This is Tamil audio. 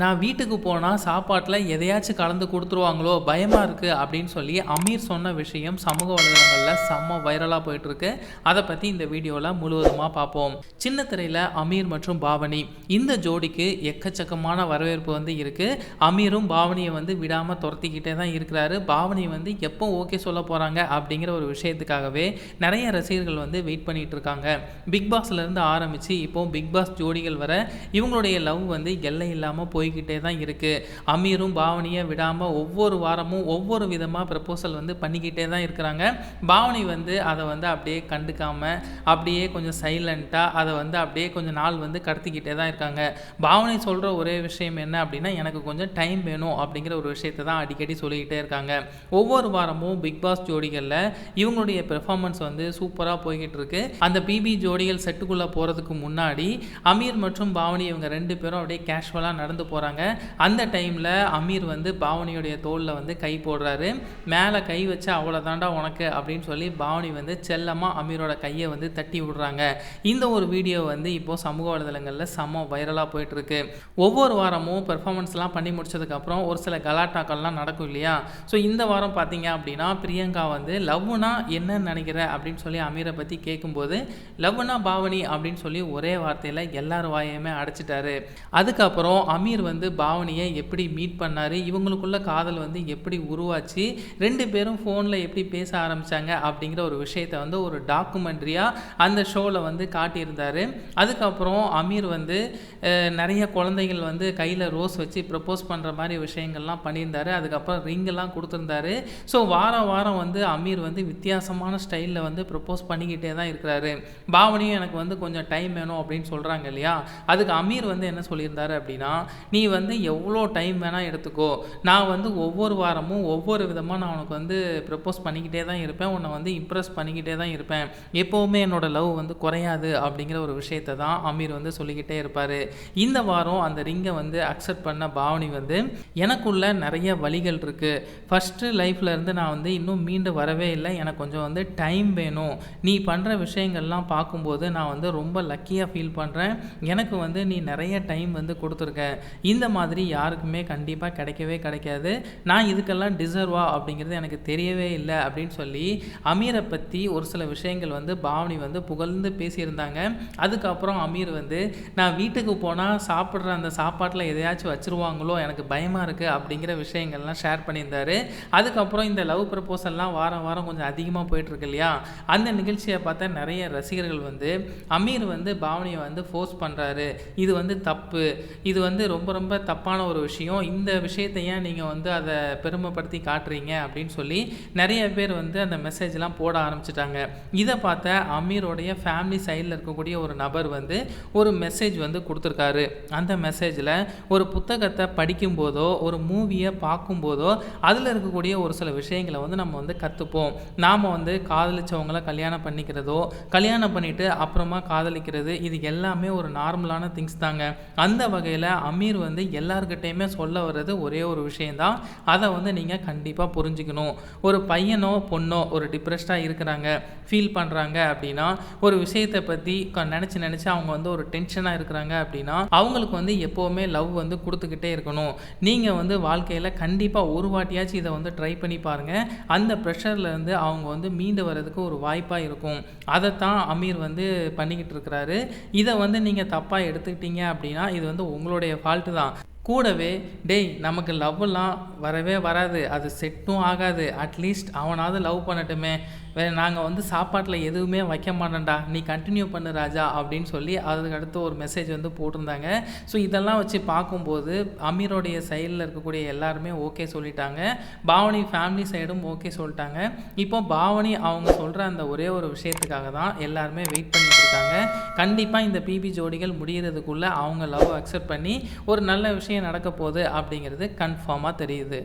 நான் வீட்டுக்கு போனால் சாப்பாட்டில் எதையாச்சும் கலந்து கொடுத்துருவாங்களோ பயமாக இருக்குது அப்படின்னு சொல்லி அமீர் சொன்ன விஷயம் சமூக வலைதளங்களில் செம்ம வைரலாக போயிட்டுருக்கு. அதை பற்றி இந்த வீடியோவில் முழுவதுமாக பார்ப்போம் சின்ன திரையில் அமீர் மற்றும் பாவனி. இந்த ஜோடிக்கு எக்கச்சக்கமான வரவேற்பு வந்து இருக்குது அமீரும் பாவனியை வந்து விடாமல் துரத்திக்கிட்டே தான் இருக்கிறாரு. பாவனி வந்து எப்போ ஓகே சொல்ல போகிறாங்க அப்படிங்கிற ஒரு விஷயத்துக்காகவே நிறைய ரசிகர்கள் வந்து வெயிட் பண்ணிட்டு இருக்காங்க. பிக் பாஸ்லேருந்து ஆரம்பித்து இப்போ பிக் பாஸ் ஜோடிகள் வர இவங்களுடைய லவ் வந்து எல்லை இல்லாமல் போய் போய்கிட்டே தான் இருக்குது அமீரும் பாவனியை விடாமல் ஒவ்வொரு வாரமும் ஒவ்வொரு விதமாக ப்ரப்போசல் வந்து பண்ணிக்கிட்டே தான் இருக்கிறாங்க. பாவனி வந்து அதை வந்து அப்படியே கண்டுக்காமல் அப்படியே கொஞ்சம் சைலண்ட்டாக அதை வந்து அப்படியே கொஞ்சம் நாள் வந்து கடத்திக்கிட்டே தான் இருக்காங்க. பாவனி சொல்கிற ஒரே விஷயம் என்ன அப்படின்னா எனக்கு கொஞ்சம் டைம் வேணும் அப்படிங்கிற ஒரு விஷயத்தை தான் அடிக்கடி சொல்லிக்கிட்டே இருக்காங்க. ஒவ்வொரு வாரமும் பிக் பாஸ் ஜோடிகளில் இவங்களுடைய பெர்ஃபார்மன்ஸ் வந்து சூப்பராக போய்கிட்டு இருக்கு. அந்த பிபி ஜோடிகள் செட்டுக்குள்ளே போகிறதுக்கு முன்னாடி அமீர் மற்றும் பாவனி இவங்க ரெண்டு பேரும் அப்படியே கேஷுவலாக நடந்து போகிறாங்க அந்த டைமில் அமீர் வந்து பாவனியுடைய தோளில் வந்து கை போடுறாரு. மேலே கை வச்சு அவ்வளோதாண்டா உனக்கு அப்படின்னு சொல்லி பாவனி வந்து செல்லமாக அமீரோட கையை வந்து தட்டி விடுறாங்க. இந்த ஒரு வீடியோ வந்து இப்போது சமூக வலைதளங்களில் செம்ம வைரலாக போயிட்டுருக்கு. ஒவ்வொரு வாரமும் பெர்ஃபார்மன்ஸ்லாம் பண்ணி முடிச்சதுக்கப்புறம் ஒரு சில கலாட்டாக்கள்லாம் நடக்கும் இல்லையா? ஸோ இந்த வாரம் பார்த்தீங்க அப்படின்னா பிரியங்கா வந்து லவ்னா என்னன்னு நினைக்கிற? அப்படின்னு சொல்லி அமீரை பற்றி கேட்கும்போது லவ்னா பாவனி? அப்படின்னு சொல்லி ஒரே வார்த்தையில் எல்லார் வாயுமே அடைச்சிட்டாரு. அதுக்கப்புறம் அமீர் வந்து பாவனியை எப்படி மீட் பண்ணார்? இவங்களுக்குள்ள காதல் வந்து எப்படி உருவாச்சு? ரெண்டு பேரும் ஃபோனில் எப்படி பேச ஆரம்பித்தாங்க அப்படிங்கிற ஒரு விஷயத்தை வந்து ஒரு டாக்குமெண்ட்ரியாக அந்த ஷோவில் வந்து காட்டியிருந்தார். அதுக்கப்புறம் அமீர் வந்து நிறைய குழந்தைகள் வந்து கையில் ரோஸ் வச்சு ப்ரப்போஸ் பண்ணுற மாதிரி விஷயங்கள்லாம் பண்ணியிருந்தாரு. அதுக்கப்புறம் ரிங்கெல்லாம் கொடுத்துருந்தாரு. ஸோ வாரம் வாரம் வந்து அமீர் வந்து வித்தியாசமான ஸ்டைலில் வந்து ப்ரப்போஸ் பண்ணிக்கிட்டே தான் இருக்கிறாரு. பாவனியும் எனக்கு வந்து கொஞ்சம் டைம் வேணும் அப்படின்னு சொல்கிறாங்க இல்லையா? அதுக்கு அமீர் வந்து என்ன சொல்லியிருந்தாரு அப்படின்னா நீ வந்து எவ்வளோ டைம் வேணால் எடுத்துக்கோ. நான் வந்து ஒவ்வொரு வாரமும் ஒவ்வொரு விதமாக நான் உனக்கு வந்து ப்ரப்போஸ் பண்ணிக்கிட்டே தான் இருப்பேன். உன்னை வந்து இம்ப்ரெஸ் பண்ணிக்கிட்டே தான் இருப்பேன். எப்போவுமே என்னோட லவ் வந்து குறையாது அப்படிங்கிற ஒரு விஷயத்தை தான் அமீர் வந்து சொல்லிக்கிட்டே இருப்பார். இந்த வாரம் அந்த ரிங்கை வந்து அக்செப்ட் பண்ண பாவனி வந்து எனக்குள்ள நிறைய வழிகள் இருக்குது ஃபஸ்ட்டு லைஃப்லேருந்து நான் வந்து இன்னும் மீண்டு வரவே இல்லை. எனக்கு கொஞ்சம் வந்து டைம் வேணும். நீ பண்ணுற விஷயங்கள்லாம் பார்க்கும்போது நான் வந்து ரொம்ப லக்கியாக ஃபீல் பண்ணுறேன் எனக்கு வந்து நீ நிறைய டைம் வந்து கொடுத்துருக்க. இந்த மாதிரி யாருக்குமே கண்டிப்பாக கிடைக்கவே கிடைக்காது. நான் இதுக்கெல்லாம் டிசர்வா அப்படிங்கிறது எனக்கு தெரியவே இல்லை அப்படின்னு சொல்லி அமீரை பற்றி ஒரு சில விஷயங்கள் வந்து பாவனி வந்து புகழ்ந்து பேசியிருந்தாங்க. அதுக்கப்புறம் அமீர் வந்து நான் வீட்டுக்கு போனால் சாப்பிட்ற அந்த சாப்பாட்டில் எதையாச்சும் வச்சுருவாங்களோ எனக்கு பயமாக இருக்குது அப்படிங்கிற விஷயங்கள்லாம் ஷேர் பண்ணியிருந்தாரு. அதுக்கப்புறம் இந்த லவ் ப்ரப்போசல்லாம் வாரம் வாரம் கொஞ்சம் அதிகமாக போயிட்டுருக்கு இல்லையா? அந்த நிகழ்ச்சியை பார்த்தா நிறைய ரசிகர்கள் வந்து அமீர் வந்து பாவனியை வந்து ஃபோர்ஸ் பண்ணுறாரு இது வந்து தப்பு. இது வந்து ரொம்ப ரொம்ப தப்பான ஒரு விஷயம். இந்த விஷயத்தை ஏன் நீங்கள் வந்து அதை பெருமைப்படுத்தி காட்டுறீங்க அப்படின்னு சொல்லி நிறைய பேர் வந்து அந்த மெசேஜ்லாம் போட ஆரம்பிச்சிட்டாங்க. இதை பார்த்த அமீரோடைய ஃபேமிலி சைடில் இருக்கக்கூடிய ஒரு நபர் வந்து ஒரு மெசேஜ் வந்து கொடுத்துருக்காரு. அந்த மெசேஜில் ஒரு புத்தகத்தை படிக்கும்போதோ ஒரு மூவியை பார்க்கும்போதோ அதில் இருக்கக்கூடிய ஒரு சில விஷயங்களை வந்து நம்ம வந்து கற்றுப்போம் நாம் வந்து காதலிச்சவங்கள கல்யாணம் பண்ணிக்கிறதோ கல்யாணம் பண்ணிவிட்டு அப்புறமா காதலிக்கிறது இது எல்லாமே ஒரு நார்மலான திங்ஸ் தாங்க. அந்த வகையில் அமீர் வந்து எல்லாருக்கிட்டேயுமே சொல்ல வர்றது ஒரே ஒரு விஷயந்தான் அதை வந்து நீங்கள் கண்டிப்பாக புரிஞ்சுக்கணும். ஒரு பையனோ பொண்ணோ ஒரு டிப்ரெஸ்டாக இருக்கிறாங்க ஃபீல் பண்ணுறாங்க அப்படின்னா ஒரு விஷயத்தை பற்றி நினச்சி நினச்சி அவங்க வந்து ஒரு டென்ஷனாக இருக்கிறாங்க அப்படின்னா அவங்களுக்கு வந்து எப்போவுமே லவ் வந்து கொடுத்துக்கிட்டே இருக்கணும். நீங்கள் வந்து வாழ்க்கையில் கண்டிப்பாக ஒரு வாட்டியாச்சும் இதை வந்து ட்ரை பண்ணி பாருங்கள் அந்த ப்ரெஷர்லேருந்து அவங்க வந்து மீண்டு வர்றதுக்கு ஒரு வாய்ப்பாக இருக்கும். அதைத்தான் அமீர் வந்து பண்ணிக்கிட்டு இருக்கிறாரு. இதை வந்து நீங்கள் தப்பாக எடுத்துக்கிட்டீங்க அப்படின்னா இது வந்து உங்களுடைய ஃபால்ட் பாட்டு தான் கூடவே டேய் நமக்கு லவ்லாம் வரவே வராது. அது செட்டும் ஆகாது. அட்லீஸ்ட் அவனாவது லவ் பண்ணட்டுமே. வேறு நாங்கள் வந்து சாப்பாட்டில் எதுவுமே வைக்க மாட்டோம்டா. நீ கண்டினியூ பண்ணு ராஜா அப்படின்னு சொல்லி அதுக்கு அடுத்து ஒரு மெசேஜ் வந்து போட்டிருந்தாங்க. ஸோ இதெல்லாம் வச்சு பார்க்கும்போது அமீரோடைய சைடில் இருக்கக்கூடிய எல்லாருமே ஓகே சொல்லிட்டாங்க. பாவனி ஃபேமிலி சைடும் ஓகே சொல்லிட்டாங்க. இப்போ பாவனி அவங்க சொல்கிற அந்த ஒரே ஒரு விஷயத்துக்காக தான் எல்லாருமே வெயிட் பண்ணிட்டு இருக்காங்க. கண்டிப்பாக இந்த பிபி ஜோடிகள் முடிகிறதுக்குள்ளே அவங்க லவ் அக்செப்ட் பண்ணி ஒரு நல்ல விஷயம் நடக்க போகுது அப்படிங்கிறது கன்ஃபார்மாக தெரியுது.